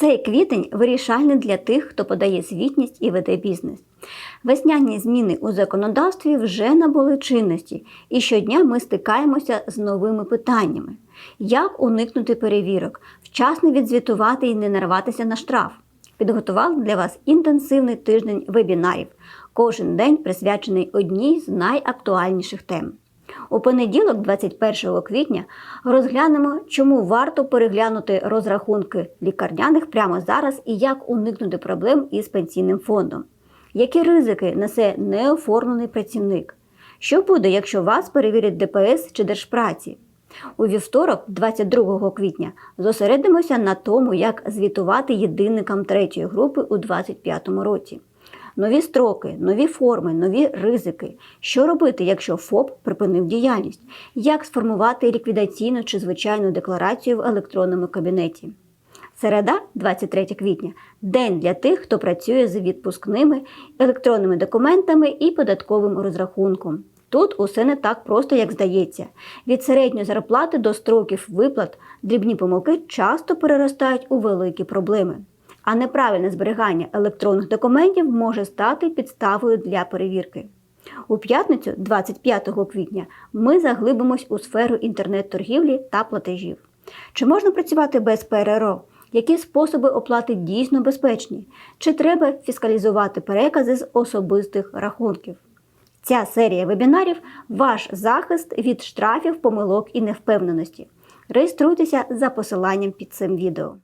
Цей квітень вирішальний для тих, хто подає звітність і веде бізнес. Весняні зміни у законодавстві вже набули чинності, і щодня ми стикаємося з новими питаннями: як уникнути перевірок, вчасно відзвітувати і не нарватися на штраф. Підготували для вас інтенсивний тиждень вебінарів, кожен день присвячений одній з найактуальніших тем. У понеділок, 21 квітня, розглянемо, чому варто переглянути розрахунки лікарняних прямо зараз і як уникнути проблем із пенсійним фондом. Які ризики несе неоформлений працівник? Що буде, якщо вас перевірять ДПС чи Держпраці? У вівторок, 22 квітня, зосередимося на тому, як звітувати єдинникам третьої групи у 2025 році. Нові строки, нові форми, нові ризики. Що робити, якщо ФОП припинив діяльність? Як сформувати ліквідаційну чи звичайну декларацію в електронному кабінеті? Середа, 23 квітня, день для тих, хто працює з відпускними електронними документами і податковим розрахунком. Тут усе не так просто, як здається. Від середньої зарплати до строків виплат дрібні помилки часто переростають у великі проблеми. А неправильне зберігання електронних документів може стати підставою для перевірки. У п'ятницю, 25 квітня, ми заглибимось у сферу інтернет-торгівлі та платежів. Чи можна працювати без ПРРО? Які способи оплати дійсно безпечні? Чи треба фіскалізувати перекази з особистих рахунків? Ця серія вебінарів ваш захист від штрафів, помилок і невпевненості. Реєструйтеся за посиланням під цим відео.